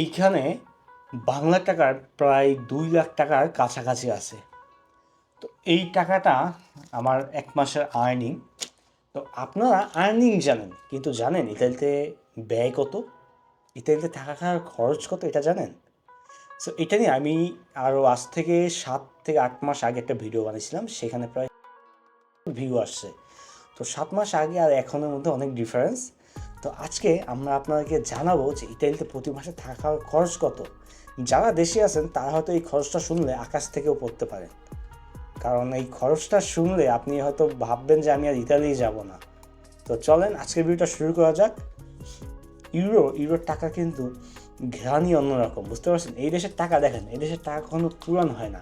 এইখানে বাংলা টাকার প্রায় দুই লাখ টাকার কাছাকাছি আছে। তো এই টাকাটা আমার এক মাসের আর্নিং তো আপনারা আর্নিং জানেন, কিন্তু জানেন ইতালিতে ব্যয় কত? ইতালিতে থাকা খাওয়ার খরচ কত, এটা জানেন? সো এটা নিয়ে আমি আরও আজ থেকে সাত থেকে আট মাস আগে একটা ভিডিও বানিয়েছিলাম, সেখানে প্রায় ভিউ আসছে। তো সাত মাস আগে আর এখনের মধ্যে অনেক ডিফারেন্স তো আজকে আমরা আপনাদেরকে জানাব যে ইতালিতে প্রতি মাসে থাকার খরচ কত। যারা দেশে আছেন, তারা হয়তো এই খরচটা শুনলে আকাশ থেকেও পড়তে পারে। কারণ এই খরচটা শুনলে আপনি হয়তো ভাববেন যে আমি আর ইতালি যাব না। তো চলেন, আজকের ভিডিওটা শুরু করা যাক। ইউরো, ইউরোর টাকা কিন্তু ঘ্রাণই অন্যরকম বুঝতে পারছেন? এই দেশের টাকা দেখেন, এই দেশের টাকা কখনো পুরান হয় না।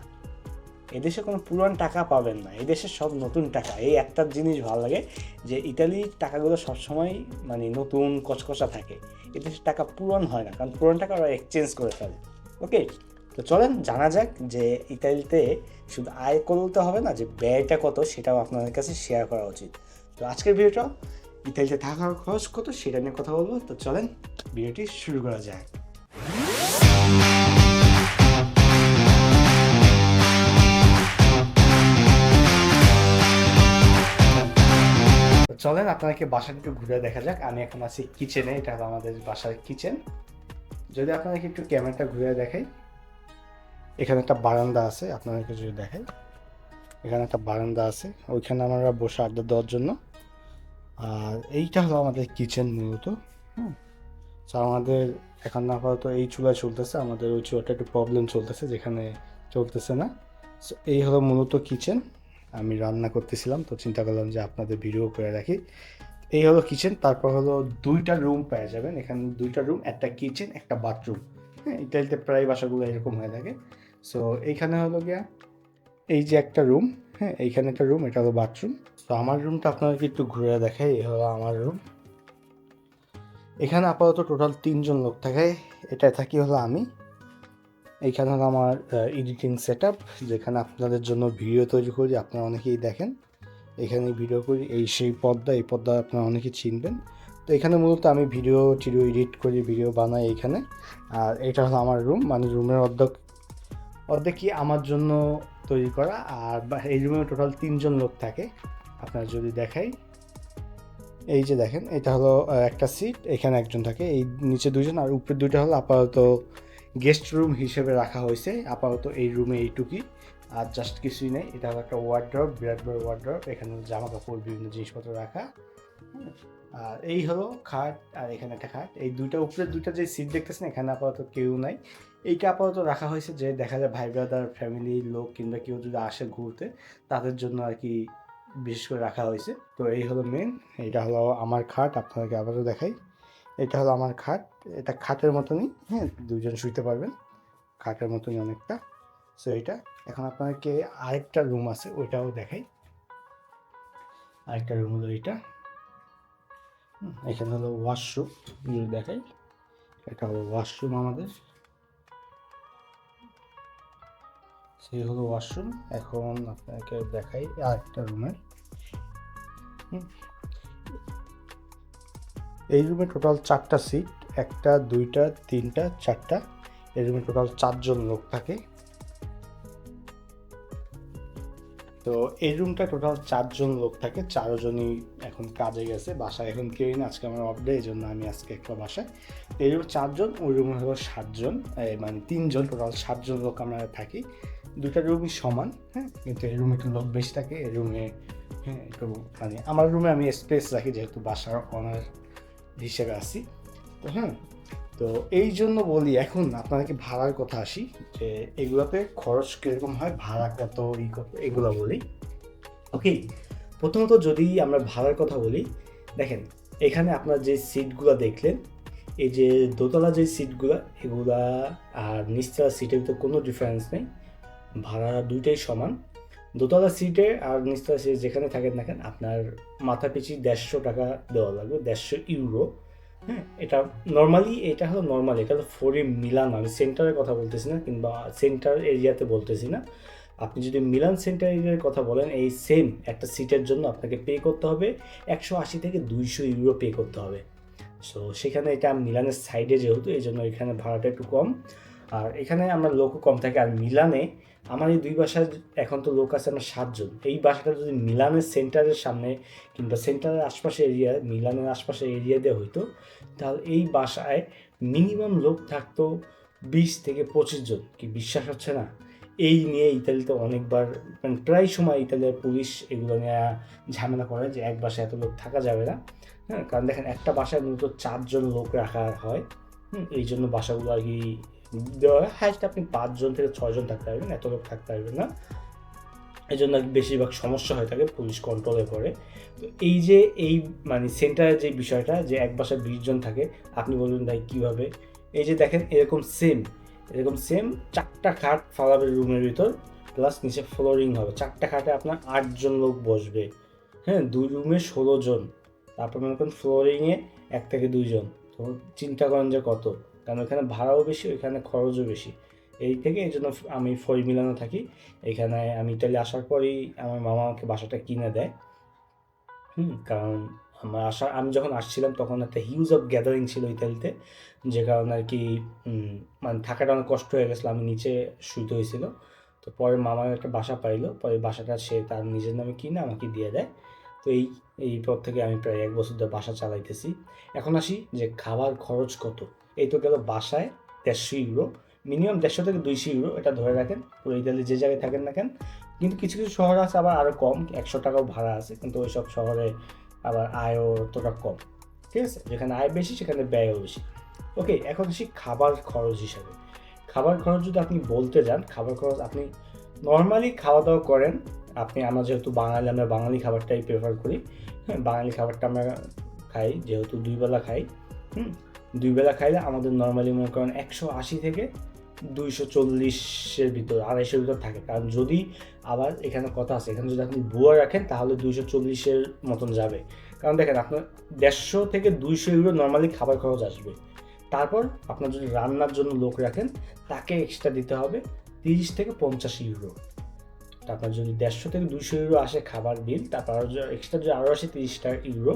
এদেশে কোনো পুরান টাকা পাবেন না। এই দেশে সব নতুন টাকা। এই একটা জিনিস ভালো লাগে যে ইতালির টাকাগুলো সবসময় মানে নতুন, কচকচা থাকে। এদেশের টাকা পুরান হয় না, কারণ পুরান টাকা ওরা এক্সচেঞ্জ করে ফেলে। ওকে? তো চলেন, জানা যাক যে ইতালিতে শুধু আয় করতে হবে না, যে ব্যয়টা কত সেটাও আপনাদের কাছে শেয়ার করা উচিত। তো আজকের ভিডিওটা ইতালিতে থাকার খরচ কত সেটা নিয়ে কথা বলব। তো চলেন ভিডিওটি শুরু করা যাক। চলেন বাসাটা একটু ঘুরে দেখা যাক। আমি এখন আছি কিচেনে এটা হলো আমাদের বাসার কিচেন যদি আপনাদেরকে একটু ক্যামেরাটা ঘুরে দেখাই। এখানে একটা বারান্দা আছে, আপনাদেরকে যদি দেখাই। এখানে একটা বারান্দা আছে, ওইখানে আমরা বসে আড্ডা দেওয়ার জন্য। আর এইটা হলো আমাদের কিচেন মূলত, হুম। তো আমাদের এখন আপাতত এই চুলা চলতেছে, আমাদের ওই চুলাটা একটু প্রবলেম চলতেছে, যেখানে চলতেছে না। এই হলো মূলত কিচেন আমি রান্না করতেছিলাম, তো চিন্তা করলাম যে আপনাদের ভিডিও করে রাখি। এই হলো কিচেন তারপর হলো দুইটা রুম পেয়ে যাবেন। এখানে দুইটা রুম একটা কিচেন একটা বাথরুম হ্যাঁ ইতালিতে প্রায় বাসাগুলো এরকম হয়ে থাকে। সো এইখানে হলো গিয়া এই যে একটা রুম হ্যাঁ এইখানে একটা রুম এটা হলো বাথরুম তো আমার রুমটা আপনাদেরকে একটু ঘুরে দেখাই, এই হলো আমার রুম এখানে আপাতত টোটাল তিনজন লোক থাকে এটা থাকি হলো আমি। এইখানে হলো আমার এডিটিং সেট যেখানে আপনাদের জন্য ভিডিও তৈরি করি, আপনারা অনেকেই দেখেন। এখানে ভিডিও করি, এই সেই পর্দা এই পর্দা আপনারা অনেকেই চিনবেন। তো এখানে মূলত আমি ভিডিও টিডিও এডিট করি ভিডিও বানাই এইখানে আর এটা হলো আমার রুম মানে রুমের অর্ধেক অর্ধেক কি আমার জন্য তৈরি করা। আর এই রুমে টোটাল তিনজন লোক থাকে, আপনারা যদি দেখাই। এই যে দেখেন, এটা হলো একটা সিট এখানে একজন থাকে। এই নিচে দুজন আর উপরে দুইটা হলো আপাতত গেস্ট রুম হিসেবে রাখা হয়েছে। আপাতত এই রুমে এইটুকুই। আর জাস্ট কিছুই নেই। এটা হলো একটা ওয়ার্ড্রপ বিরাট বড় ওয়ার্ড্রপ এখানে জামা কাপড় বিভিন্ন জিনিসপত্র রাখা। আর এই হলো খাট আর এখানে একটা খাট। এই দুইটা, উপরে দুইটা যে সিট দেখতেছেন, এখানে আপাতত কেউ নাই। এইটা আপাতত রাখা হয়েছে যে দেখা যায় ভাই ব্রাদার ফ্যামিলির লোক কিংবা কেউ যদি আসে ঘুরতে, তাদের জন্য আর কি বিশেষ করে রাখা হয়েছে। তো এই হলো মেন এটা হলো আমার খাট। আপনাদেরকে আবারও দেখাই। এটা হলো আমার খাট। এটা খাটের মতনই হ্যাঁ দুজন শুইতে পারবেন। খাটের মতনই অনেকটা। সো এটা এখন আপনাদেরকে আরেকটা রুম আছে, ওইটাও দেখাই। আরেকটা রুম হলো এইটা এখানে হলো ওয়াশরুম যদি দেখাই। এটা হলো ওয়াশরুম আমাদের। সেই হলো ওয়াশরুম এখন আপনাকে দেখাই আরেকটা রুমের এই রুমে টোটাল চারটা সিট একটা, দুইটা, তিনটা, চারটা। এই রুমে টোটাল চারজন লোক থাকে। তো এই রুমটা টোটাল চারজন লোক থাকে। চারজনই এখন কাজে গেছে, বাসায় এখন কেউই না আজকে আমার অফ ডে এই জন্য আমি আজকে একটা বাসায়। এই রুম চারজন, ওই রুমে হলো সাতজন। মানে তিনজন টোটাল সাতজন লোক আমরা থাকি। দুটা রুমই সমান হ্যাঁ? কিন্তু এই রুমে একটু লোক বেশি থাকে। এই রুমে হ্যাঁ একটু মানে আমার রুমে আমি স্পেস রাখি যেহেতু বাসার অনার হিসেবে আছি। তো হ্যাঁ তো এই জন্য বলি এখন আপনাদেরকে ভাড়ার কথা আসি, যে এগুলোতে খরচ কীরকম হয়, ভাড়া কত, ই এগুলো বলি। ওকে প্রথমত যদি আমরা ভাড়ার কথা বলি, দেখেন, এখানে আপনার যে সিটগুলো দেখলেন, এই যে দোতলা যে সিটগুলো, এগুলা আর নিচতলা সিটের ভিতরে কোনো ডিফারেন্স নেই। ভাড়া দুইটাই সমান। দোতলা সিটে আর নিচতলা সিটে যেখানে থাকেন না কেন, আপনার মাথা পিছু দেড়শো টাকা দেওয়া লাগবে, দেড়শো ইউরো হ্যাঁ এটা নর্মালি এটা হলো নর্মাল এটা হলো ফোরে মিলান আমি সেন্টারের কথা বলতেছি না, কিংবা সেন্টার এরিয়াতে বলতেছি না। আপনি যদি মিলান সেন্টার এরিয়ার কথা বলেন, এই সেম একটা সিটের জন্য আপনাকে পে করতে হবে, একশো আশি থেকে দুইশো ইউরো পে করতে হবে। সো সেখানে এটা মিলানের সাইডে যেহেতু এই জন্য এখানে ভাড়াটা একটু কম। আর এখানে আমরা লোকও কম থাকে আর মিলানে আমার এই দুই বাসার এখন তো লোক আছে আমার সাতজন। এই বাসাটা যদি মিলানের সেন্টারের সামনে কিংবা সেন্টারের আশপাশে এরিয়া মিলানের আশপাশে এরিয়া দিয়ে হইতো তাহলে এই বাসায় মিনিমাম লোক থাকতো বিশ থেকে পঁচিশ জন কি বিশ্বাস হচ্ছে না? এই নিয়ে ইতালিতে অনেকবার মানে প্রায় সময় ইতালির পুলিশ এগুলো নিয়ে ঝামেলা করে যে এক বাসায় এত লোক থাকা যাবে না। হ্যাঁ কারণ দেখেন একটা বাসায় মূলত চারজন লোক রাখা হয়। হুম, এই জন্য বাসাগুলো আর কি দেওয়া হাইস্ট আপনি পাঁচজন থেকে ছয়জন থাকতে পারবেন, এত লোক থাকতে পারবেন না। এই জন্য বেশিরভাগ সমস্যা হয়ে থাকে, পুলিশ কন্ট্রোলে পড়ে। তো এই যে এই মানে সেন্টারের যে বিষয়টা, যে এক বাসায় বিশ জন থাকে, আপনি বলবেন, ভাই, কীভাবে? এই যে দেখেন, এরকম সেম এরকম সেম চারটা খাট ফালাবে রুমের ভিতর প্লাস নিচে ফ্লোরিং হবে। চারটা খাটে আপনার আটজন লোক বসবে। হ্যাঁ দুই রুমে ষোলো জন। তারপর মনে করেন ফ্লোরিংয়ে এক থেকে দুইজন তো চিন্তা করেন যে কত? কারণ ওখানে ভাড়াও বেশি, ওইখানে খরচও বেশি। এই থেকে এই জন্য আমি ফরি মিলানো থাকি। এখানে আমি ইতালি আসার পরেই আমার মামা আমাকে বাসাটা কিনে দেয়। হুম, কারণ আমার আসা আমি যখন আসছিলাম তখন একটা হিউজ অফ গ্যাদারিং ছিল ইতালিতে। যে কারণে আর কি মানে থাকাটা অনেক কষ্ট হয়ে গেছিল। আমি নিচে শুইতে হয়েছিল। তো পরে মামার একটা বাসা পাইলো। পরে বাসাটা সে তার নিজের নামে কিনে আমাকে দিয়ে দেয়। তো এই এই পর থেকে আমি প্রায় এক বছর ধরে বাসা চালাইতেছি। এখন আসি যে খাবার খরচ কত? এই তো গেল বাসায় দেড়শো ইউরো। মিনিমাম দেড়শো থেকে দুইশো ইউরো এটা ধরে রাখেন। পুরো ইতালি যে জায়গায় থাকেন না কেন। কিন্তু কিছু কিছু শহর আছে আবার আরও কম, একশো টাকাও ভাড়া আছে। কিন্তু ওইসব শহরে আবার আয়ও অতটা কম। ঠিক আছে? যেখানে আয় বেশি, সেখানে ব্যয়ও বেশি। ওকে, এখন আসি খাবার খরচ হিসাবে। খাবার খরচ যদি আপনি বলতে যান, খাবার খরচ আপনি নর্মালি খাওয়া দাওয়া করেন। আপনি, আমরা যেহেতু বাঙালি, আমরা বাঙালি খাবারটাই প্রেফার করি। হ্যাঁ বাঙালি খাবারটা আমরা খাই, যেহেতু দুই বেলা খাই। হুম? দুই বেলা খাইলে আমাদের নর্মালি মনে করেন একশো আশি থেকে দুইশো চল্লিশের ভিতর, আড়াইশোর ভিতর থাকে। কারণ যদি আবার এখানে কথা আছে, এখানে যদি আপনি বুয়া রাখেন, তাহলে দুইশো চল্লিশের মতন যাবে। কারণ দেখেন, আপনার দেড়শো থেকে দুইশো ইউরো নর্মালি খাবার খরচ আসবে। তারপর আপনার যদি রান্নার জন্য লোক রাখেন, তাকে এক্সট্রা দিতে হবে তিরিশ থেকে পঞ্চাশ ইউরো আপনার যদি দেড়শো থেকে দুশো ইউরো আসে খাবার বিল তারপর এক্সট্রা যদি আরও আসে তিরিশ টাকা ইউরো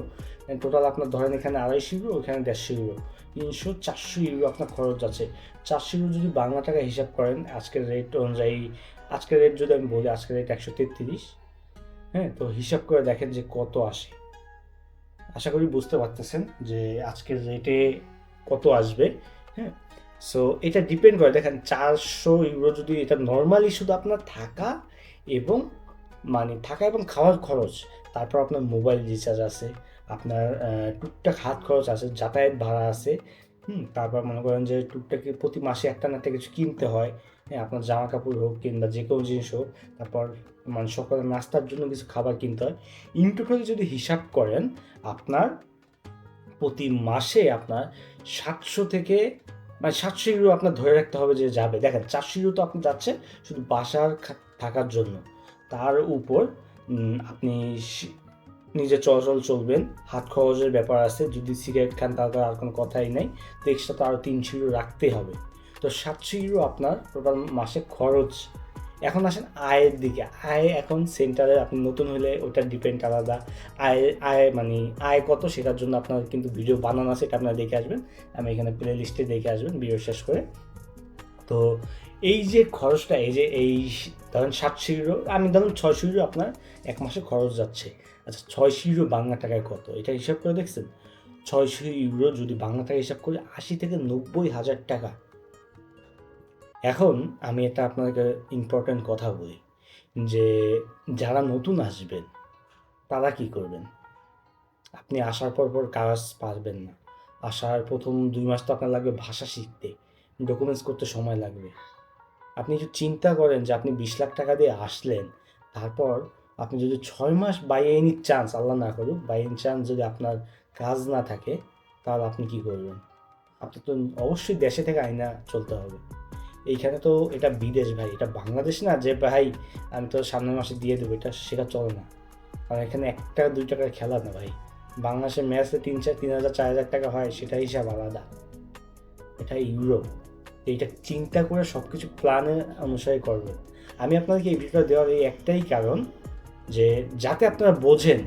টোটাল আপনার ধরেন এখানে আড়াইশো ইউরো ওখানে দেড়শো ইউরো তিনশো, চারশো ইউরো আপনার খরচ আছে। চারশো ইউরো যদি বাংলা টাকা হিসাব করেন, আজকের রেট অনুযায়ী, আজকের রেট যদি আমি বলি, আজকের রেট একশো তেত্রিশ। হ্যাঁ তো হিসাব করে দেখেন যে কত আসে। আশা করি বুঝতে পারতেছেন যে আজকের রেটে কত আসবে। হ্যাঁ সো এটা ডিপেন্ড করে। দেখেন, চারশো ইউরো যদি এটা নর্মালি শুধু আপনার থাকা এবং মানে থাকা এবং খাওয়ার খরচ, তারপর আপনার মোবাইল রিচার্জ আছে, আপনার টুকটাক হাত খরচ আছে, যাতায়াত ভাড়া আছে, হুম, তারপর মনে করেন যে টুকটাক প্রতি মাসে একটা না একটা কিছু কিনতে হয় হ্যাঁ আপনার জামা কাপড় হোক কিংবা যে কোনো জিনিস হোক, তারপর মানে সকালে নাস্তার জন্য কিছু খাবার কিনতে হয়। ইন টোটাল যদি হিসাব করেন, আপনার প্রতি মাসে আপনার সাতশো থেকে মানে সাতশো ইউরো আপনার ধরে রাখতে হবে যে যাবে। দেখেন, চারশো ইউরো তো আপনি যাচ্ছে শুধু বাসার থাকার জন্য। তার উপর আপনি নিজে চলাচল চলবেন। হাত খরচের ব্যাপার আছে, যদি সিগারেট খান তাহলে আর কোনো কথাই নেই। তো এক্সট্রা তো আরও তিনশো ইউরো রাখতেই হবে। তো সাতশো ইউরো আপনার টোটাল মাসে খরচ। এখন আসেন আয়ের দিকে। আয় এখন সেন্টারে আপনি নতুন হলে ওটা ডিপেন্ড আলাদা। আয় আয় মানে আয় কত সেটার জন্য আপনার কিন্তু ভিডিও বানানো আছে এটা আপনারা দেখে আসবেন। আমি এখানে প্লে লিস্টে দেখে আসবেন ভিডিও শেষ করে। তো এই যে খরচটা, এই যে এই ধরেন সাতশো ইউরো আমি ধরুন ছয় ইউরো আপনার এক মাসে খরচ যাচ্ছে। আচ্ছা ছয় ইউরো বাংলা টাকায় কত? এটা হিসাব করে দেখছেন? ছয়শো ইউরো যদি বাংলা টাকা হিসাব করে, আশি থেকে নব্বই হাজার টাকা। এখন আমি এটা আপনাকে ইম্পর্ট্যান্ট কথা বলি, যে যারা নতুন আসবেন, তারা কি করবেন? আপনি আসার পর পর কাজ পারবেন না। আসার প্রথম দুই মাস তো আপনার লাগবে ভাষা শিখতে। ডকুমেন্টস করতে সময় লাগবে। আপনি যদি চিন্তা করেন যে আপনি বিশ লাখ টাকা দিয়ে আসলেন, তারপর আপনি যদি ছয় মাস বাই এনি চান্স আল্লাহ না করুক বাই এনি চান্স যদি আপনার কাজ না থাকে, তাহলে আপনি কি করবেন? আপনি তো অবশ্যই দেশে থেকে আইনা চলতে হবে। এইখানে তো এটা বিদেশ ভাই, এটা বাংলাদেশ না যে ভাই, আমি তো সামনের মাসে দিয়ে দেবো, এটা সেটা চলে না। কারণ এখানে এক টাকা, দুই টাকার খেলা না ভাই। বাংলাদেশের ম্যাচে তিন চার, তিন হাজার, চার হাজার টাকা হয় সেটা হিসাব আলাদা। এটা ইউরো এইটা চিন্তা করে সব কিছু প্ল্যানের অনুসারে করবেন আমি আপনাদেরকে এই ভিডিওটা দেওয়ার এই একটাই কারণ যে, যাতে আপনারা বোঝেন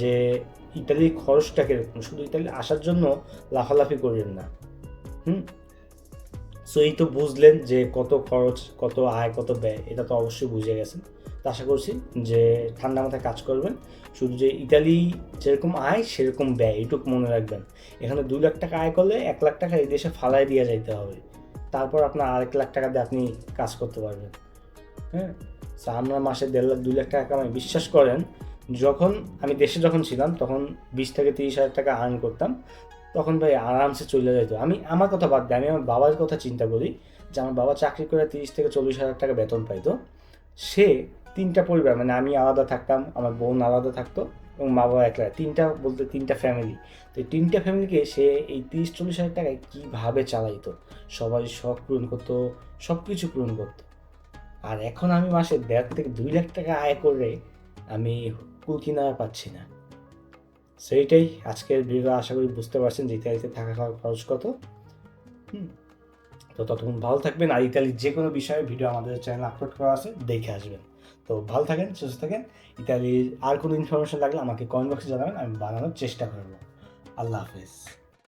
যে ইতালির খরচটা কীরকম, শুধু ইতালি আসার জন্য লাফালাফি করেন না। হুম? সো এই তো বুঝলেন যে কত খরচ, কত আয়, কত ব্যয়, এটা তো অবশ্যই বুঝে গেছেন। তো আশা করছি যে ঠান্ডা মাথায় কাজ করবেন। শুধু যে ইতালি যেরকম আয়, সেরকম ব্যয়, এইটুকু মনে রাখবেন। এখানে দুই লাখ টাকা আয় করলে এক লাখ টাকা এই দেশে ফালাই দিয়ে যাইতে হবে। তারপর আপনার আরেক লাখ টাকা দিয়ে আপনি কাজ করতে পারবেন। হ্যাঁ? তো আমরা মাসে দেড় লাখ, দুই লাখ টাকা কামাই। বিশ্বাস করেন, যখন আমি দেশে যখন ছিলাম, তখন বিশ থেকে তিরিশ হাজার টাকা আর্ন করতাম। তখন ভাই আরামসে চলে যেত। আমি, আমার কথা বাদ দিই আমি আমার বাবার কথা চিন্তা করি, যে আমার বাবা চাকরি করে তিরিশ থেকে চল্লিশ হাজার টাকা বেতন পাইতো। সে তিনটা পরিবার মানে আমি আলাদা থাকতাম, আমার বোন আলাদা থাকতো। এবং মা বাবা একলা, তিনটা বলতে তিনটা ফ্যামিলি তো এই তিনটা ফ্যামিলিকে সে এই তিরিশ, চল্লিশ হাজার টাকায় কীভাবে চালাইতো? সবাই শখ পূরণ করতো সব কিছু পূরণ করতো। আর এখন আমি মাসে দেড় থেকে দুই লাখ টাকা আয় করে আমি কুল কিনারা পাচ্ছি না। সেইটাই আজকের ভিডিও আশা করি বুঝতে পারছেন যে ইতালিতে থাকা খাওয়ার খরচ কত। হুম। তো ততক্ষণ ভালো থাকবেন, আর ইতালির যে কোনো বিষয়ে ভিডিও আমাদের চ্যানেল আপলোড করা আছে, দেখে আসবেন। তো ভালো থাকেন, সুস্থ থাকেন। ইতালির আর কোনো ইনফরমেশন লাগলে আমাকে কমেন্ট বক্সে জানাবেন, আমি বানানোর চেষ্টা করব। আল্লাহ হাফেজ।